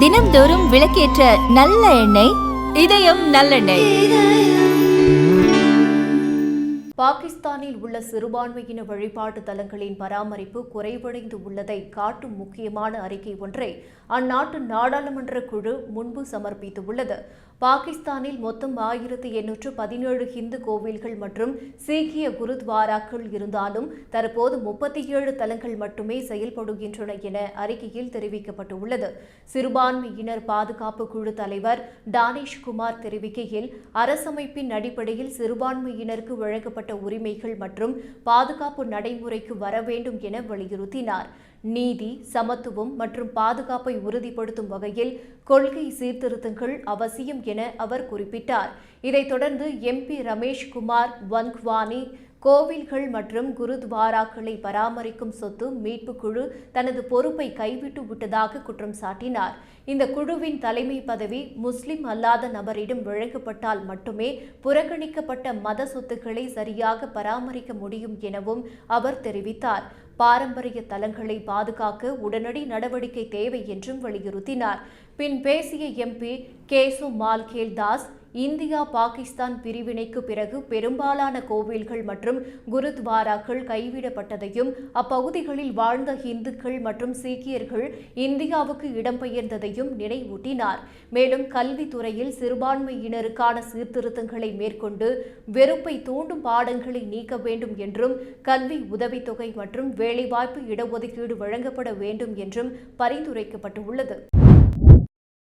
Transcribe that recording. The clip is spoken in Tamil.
தினம்தோறும் விளக்கேற்ற நல்ல எண்ணெய் இதயம் நல்லெண்ணெய். பாகிஸ்தானில் உள்ள சிறுபான்மையின வழிபாட்டு தலங்களின் பராமரிப்பு குறைவடைந்து உள்ளதை காட்டும் முக்கியமான அறிக்கை ஒன்றை அந்நாட்டு நாடாளுமன்ற குழு முன்பு சமர்ப்பித்துள்ளது. பாகிஸ்தானில் மொத்தம் ஆயிரத்தி எண்ணூற்று பதினேழு ஹிந்து கோவில்கள் மற்றும் சீக்கிய குருத்வாராக்கள் இருந்தாலும் தற்போது முப்பத்தி ஏழு தலங்கள் மட்டுமே செயல்படுகின்றன என அறிக்கையில் தெரிவிக்கப்பட்டுள்ளது. சிறுபான்மையினர் பாதுகாப்பு குழு தலைவர் டானிஷ் குமார் தெரிவிக்கையில் அரசமைப்பின் அடிப்படையில் சிறுபான்மையினருக்கு வழங்கப்பட்ட உரிமைகள் மற்றும் பாதுகாப்பு நடைமுறைக்கு வர வேண்டும் என வலியுறுத்தினார். நீதி சமத்துவம் மற்றும் பாதுகாப்பை உறுதிப்படுத்தும் வகையில் கொள்கை சீர்திருத்தங்கள் அவசியம் என அவர் குறிப்பிட்டார். இதைத் தொடர்ந்து எம்பி ரமேஷ் குமார் வன்க்வானி கோவில்கள் மற்றும் குருத்வாராக்களை பராமரிக்கும் சொத்து மீட்பு குழு தனது பொறுப்பை கைவிட்டு விட்டதாக குற்றம் சாட்டினார். இந்த குழுவின் தலைமை பதவி முஸ்லிம் அல்லாத நபரிடம் வழங்கப்பட்டால் மட்டுமே புறக்கணிக்கப்பட்ட மத சொத்துக்களை சரியாக பராமரிக்க முடியும் எனவும் அவர் தெரிவித்தார். பாரம்பரிய தலங்களை பாதுகாக்க உடனடி நடவடிக்கை தேவை என்றும் வலியுறுத்தினார். பின் பேசிய எம்பி கேசு மால்கேல் தாஸ் இந்தியா பாகிஸ்தான் பிரிவினைக்கு பிறகு பெரும்பாலான கோவில்கள் மற்றும் குருத்வாராக்கள் கைவிடப்பட்டதையும் அப்பகுதிகளில் வாழ்ந்த இந்துக்கள் மற்றும் சீக்கியர்கள் இந்தியாவுக்கு இடம்பெயர்ந்ததையும் நினைவூட்டினார். மேலும் கல்வித்துறையில் சிறுபான்மையினருக்கான சீர்திருத்தங்களை மேற்கொண்டு வெறுப்பை தூண்டும் பாடங்களை நீக்க வேண்டும் என்றும் கல்வி உதவித்தொகை மற்றும் வேலைவாய்ப்பு இடஒதுக்கீடு வழங்கப்பட வேண்டும் என்றும் பரிந்துரைக்கப்பட்டுள்ளது.